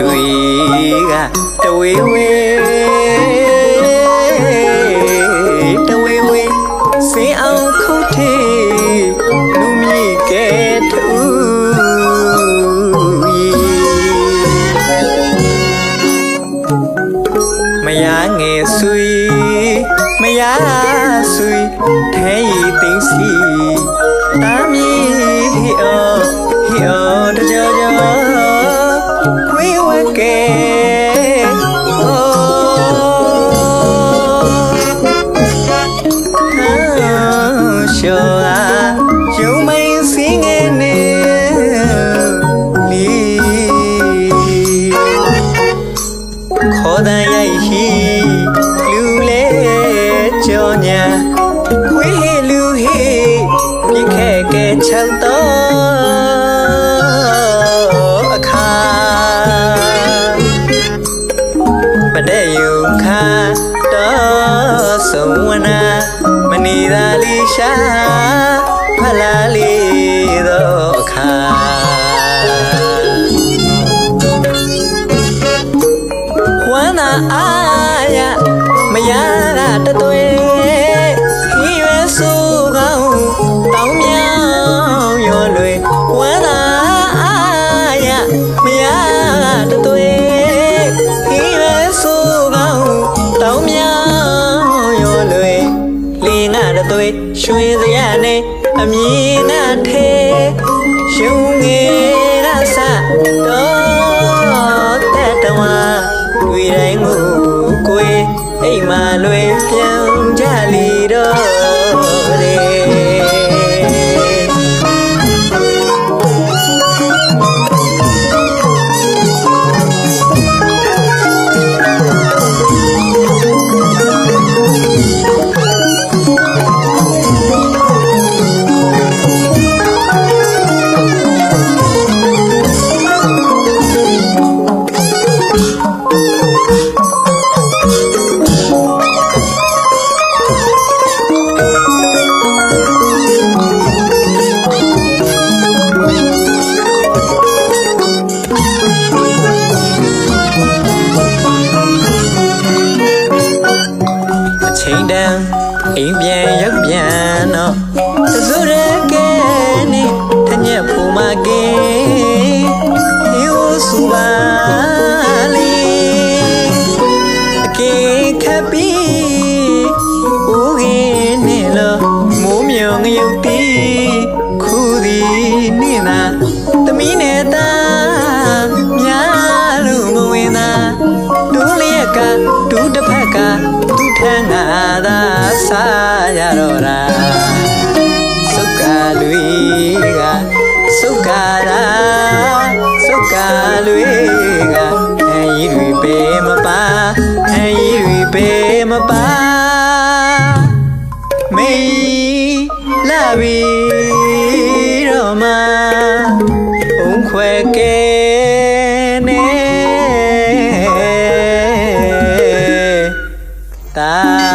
တွေကတဝေဝေတဝေဝေစင်အောင်ခုတ်ထေလူမြင့်ကဲထူမရငယ်ဆွေမရဆွေထဲရီသိမ့်စီ ခဲ့ကဲချောက်တော့အခါပတဲ့ယုံခါတော့ဆုံးဝနာမနီသာလီရှာ တသွေရွှေစရနဲ့အမြင်ငါထဲရှုံငယ် အိမ်ပြန်ရောက်ပြန်တော့တစုရကဲနေတညက်ဖို့မကဲဟိုစူပါလီအကေခပ်ပြီးဦးကင်းနေလို့မိုးမြောင်ငရုတ်တီခုဒီနေနာသမီးနဲ့ စားရတော့တာစုကလူကစုကရာစုကလူကအရင်တွေပေမပါအရင်တွေပေမပါမေလာပြီတော့မှဘုံခွဲကဲနေตา